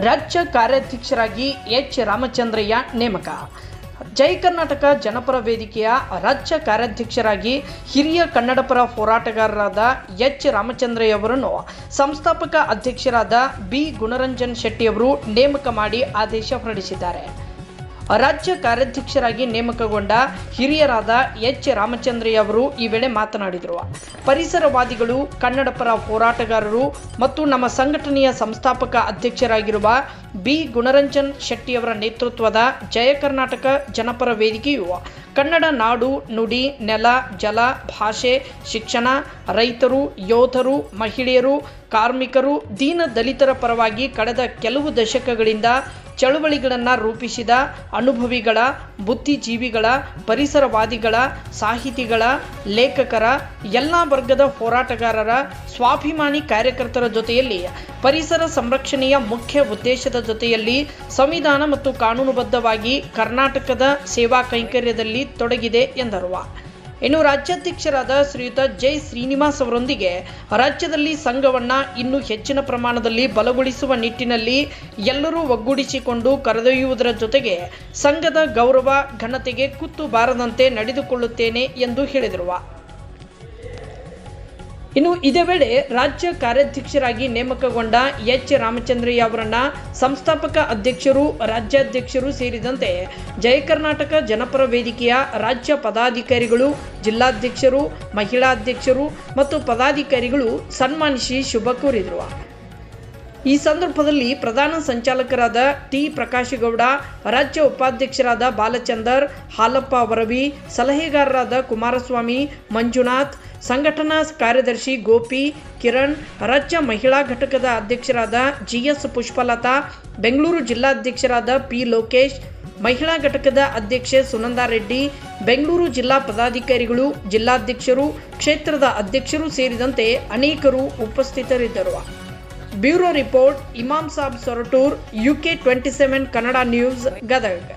ರಾಜ್ಯ ಕಾರ್ಯಾಧ್ಯಕ್ಷರಾಗಿ ಎಚ್. ರಾಮಚಂದ್ರಯ್ಯ ನೇಮಕ. ಜೈ ಕರ್ನಾಟಕ ಜನಪರ ವೇದಿಕೆಯ ರಾಜ್ಯ ಕಾರ್ಯಾಧ್ಯಕ್ಷರಾಗಿ ಹಿರಿಯ ಕನ್ನಡಪರ ಹೋರಾಟಗಾರರಾದ ಎಚ್. ರಾಮಚಂದ್ರಯ್ಯ ಅವರನ್ನು ಸಂಸ್ಥಾಪಕ ಅಧ್ಯಕ್ಷರಾದ ಬಿ. ಗುಣರಂಜನ್ ಶೆಟ್ಟಿಯವರು ನೇಮಕ ಮಾಡಿ ಆದೇಶ ಹೊರಡಿಸಿದ್ದಾರೆ. ರಾಜ್ಯ ಕಾರ್ಯಾಧ್ಯಕ್ಷರಾಗಿ ನೇಮಕಗೊಂಡ ಹಿರಿಯರಾದ ಎಚ್ ರಾಮಚಂದ್ರಯ್ಯ ಅವರು ಈ ವೇಳೆ ಮಾತನಾಡಿದರು. ಪರಿಸರವಾದಿಗಳು ಕನ್ನಡ ಪರ ಹೋರಾಟಗಾರರು ಮತ್ತು ನಮ್ಮ ಸಂಘಟನೆಯ ಸಂಸ್ಥಾಪಕ ಅಧ್ಯಕ್ಷರಾಗಿರುವ ಬಿ. ಗುಣರಂಜನ್ ಶೆಟ್ಟಿಯವರ ನೇತೃತ್ವದ ಜಯ ಕರ್ನಾಟಕ ಜನಪರ ವೇದಿಕೆಯು ಕನ್ನಡ ನಾಡು, ನುಡಿ, ನೆಲ, ಜಲ, ಭಾಷೆ, ಶಿಕ್ಷಣ, ರೈತರು, ಯೋಧರು, ಮಹಿಳೆಯರು, ಕಾರ್ಮಿಕರು, ದೀನ ದಲಿತರ ಪರವಾಗಿ ಕಳೆದ ಕೆಲವು ದಶಕಗಳಿಂದ ಚಳುವಳಿಗಳನ್ನು ರೂಪಿಸಿದ ಅನುಭವಿಗಳ, ಬುದ್ಧಿಜೀವಿಗಳ, ಪರಿಸರವಾದಿಗಳ, ಸಾಹಿತಿಗಳ, ಲೇಖಕರ, ಎಲ್ಲ ವರ್ಗದ ಹೋರಾಟಗಾರರ ಸ್ವಾಭಿಮಾನಿ ಕಾರ್ಯಕರ್ತರ ಜೊತೆಯಲ್ಲಿ ಪರಿಸರ ಸಂರಕ್ಷಣೆಯ ಮುಖ್ಯ ಉದ್ದೇಶದ ಜೊತೆಯಲ್ಲಿ ಸಂವಿಧಾನ ಮತ್ತು ಕಾನೂನುಬದ್ಧವಾಗಿ ಕರ್ನಾಟಕದ ಸೇವಾ ಕೈಂಕರ್ಯದಲ್ಲಿ ತೊಡಗಿದೆ ಎಂದರು. ಇನ್ನು ರಾಜ್ಯಾಧ್ಯಕ್ಷರಾದ ಶ್ರೀಯುತ ಜೈ ಶ್ರೀನಿವಾಸ್ ಅವರೊಂದಿಗೆ ರಾಜ್ಯದಲ್ಲಿ ಸಂಘವನ್ನು ಇನ್ನೂ ಹೆಚ್ಚಿನ ಪ್ರಮಾಣದಲ್ಲಿ ಬಲಗೊಳಿಸುವ ನಿಟ್ಟಿನಲ್ಲಿ ಎಲ್ಲರೂ ಒಗ್ಗೂಡಿಸಿಕೊಂಡು ಕರೆದೊಯ್ಯುವುದರ ಜೊತೆಗೆ ಸಂಘದ ಗೌರವ ಘನತೆಗೆ ಕುತ್ತು ಬಾರದಂತೆ ನಡೆದುಕೊಳ್ಳುತ್ತೇನೆ ಎಂದು ಹೇಳಿದರು. ಇನ್ನು ಇದೇ ವೇಳೆ ರಾಜ್ಯ ಕಾರ್ಯಾಧ್ಯಕ್ಷರಾಗಿ ನೇಮಕಗೊಂಡ ಎಚ್ ರಾಮಚಂದ್ರಯ್ಯ ಅವರನ್ನ ಸಂಸ್ಥಾಪಕ ಅಧ್ಯಕ್ಷರು, ರಾಜ್ಯಾಧ್ಯಕ್ಷರು ಸೇರಿದಂತೆ ಜಯ ಕರ್ನಾಟಕ ಜನಪರ ವೇದಿಕೆಯ ರಾಜ್ಯ ಪದಾಧಿಕಾರಿಗಳು, ಜಿಲ್ಲಾಧ್ಯಕ್ಷರು, ಮಹಿಳಾ ಅಧ್ಯಕ್ಷರು ಮತ್ತು ಪದಾಧಿಕಾರಿಗಳು ಸನ್ಮಾನಿಸಿ ಶುಭ ಕೋರಿದರು. ಈ ಸಂದರ್ಭದಲ್ಲಿ ಪ್ರಧಾನ ಸಂಚಾಲಕರಾದ ಟಿ ಪ್ರಕಾಶಗೌಡ, ರಾಜ್ಯ ಉಪಾಧ್ಯಕ್ಷರಾದ ಬಾಲಚಂದರ್, ಹಾಲಪ್ಪ ವರವಿ ಸಲಹೆಗಾರರಾದ ಕುಮಾರಸ್ವಾಮಿ, ಮಂಜುನಾಥ್ ಸಂಘಟನಾ ಕಾರ್ಯದರ್ಶಿ ಗೋಪಿ ಕಿರಣ್, ರಾಜ್ಯ ಮಹಿಳಾ ಘಟಕದ ಅಧ್ಯಕ್ಷರಾದ ಜಿಎಸ್ ಪುಷ್ಪಲತಾ, ಬೆಂಗಳೂರು ಜಿಲ್ಲಾಧ್ಯಕ್ಷರಾದ ಪಿ ಲೋಕೇಶ್, ಮಹಿಳಾ ಘಟಕದ ಅಧ್ಯಕ್ಷೆ ಸುನಂದಾ ರೆಡ್ಡಿ, ಬೆಂಗಳೂರು ಜಿಲ್ಲಾ ಪದಾಧಿಕಾರಿಗಳು, ಜಿಲ್ಲಾಧ್ಯಕ್ಷರು, ಕ್ಷೇತ್ರದ ಅಧ್ಯಕ್ಷರು ಸೇರಿದಂತೆ ಅನೇಕರು ಉಪಸ್ಥಿತರಿದ್ದರು. Bureau report, Imam Saab Soratur, UK twenty seven, Kannada news, Gadag.